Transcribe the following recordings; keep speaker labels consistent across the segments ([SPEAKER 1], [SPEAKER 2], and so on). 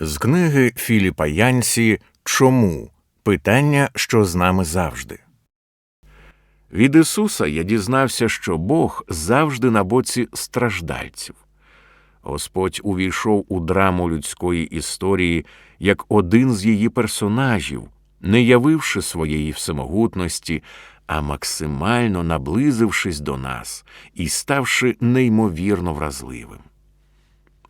[SPEAKER 1] З книги Філіпа Янсі Чому? Питання, що з нами завжди. Від Ісуса я дізнався, що Бог завжди на боці страждальців. Господь увійшов у драму людської історії як один з її персонажів, не явивши своєї всемогутності, а максимально наблизившись до нас і ставши неймовірно вразливим.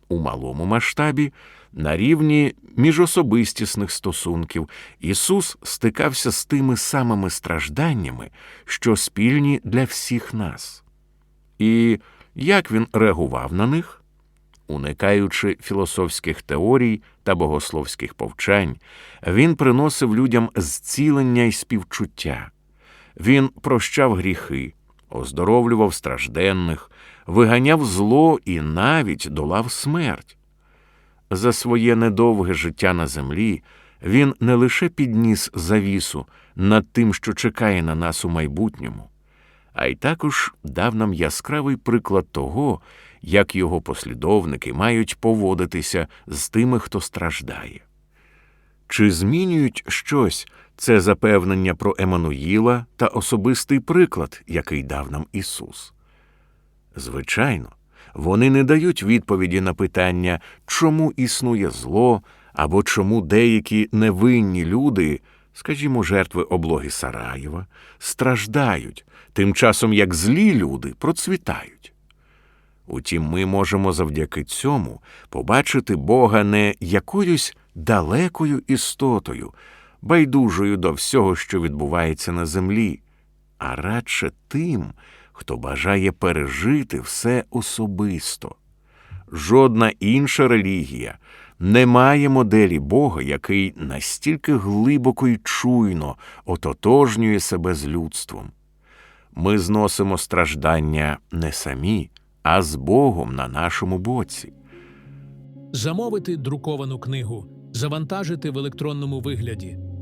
[SPEAKER 1] У малому масштабі, на рівні міжособистісних стосунків, Ісус стикався з тими самими стражданнями, що спільні для всіх нас. І як він реагував на них? Уникаючи філософських теорій та богословських повчань, він приносив людям зцілення і співчуття. Він прощав гріхи, оздоровлював стражденних, виганяв зло і навіть долав смерть. За своє недовге життя на землі він не лише підніс завісу над тим, що чекає на нас у майбутньому, а й також дав нам яскравий приклад того, як його послідовники мають поводитися з тими, хто страждає. Чи змінюють щось це запевнення про Еммануїла та особистий приклад, який дав нам Ісус? Звичайно, вони не дають відповіді на питання, чому існує зло або чому деякі невинні люди, скажімо, жертви облоги Сараєва, страждають, тим часом як злі люди процвітають. Утім, ми можемо завдяки цьому побачити Бога не якоюсь далекою істотою, байдужою до всього, що відбувається на землі, а радше тим, хто бажає пережити все особисто. Жодна інша релігія не має моделі Бога, який настільки глибоко й чуйно ототожнює себе з людством. Ми зносимо страждання не самі, а з Богом на нашому боці.
[SPEAKER 2] Замовити друковану книгу, завантажити в електронному вигляді,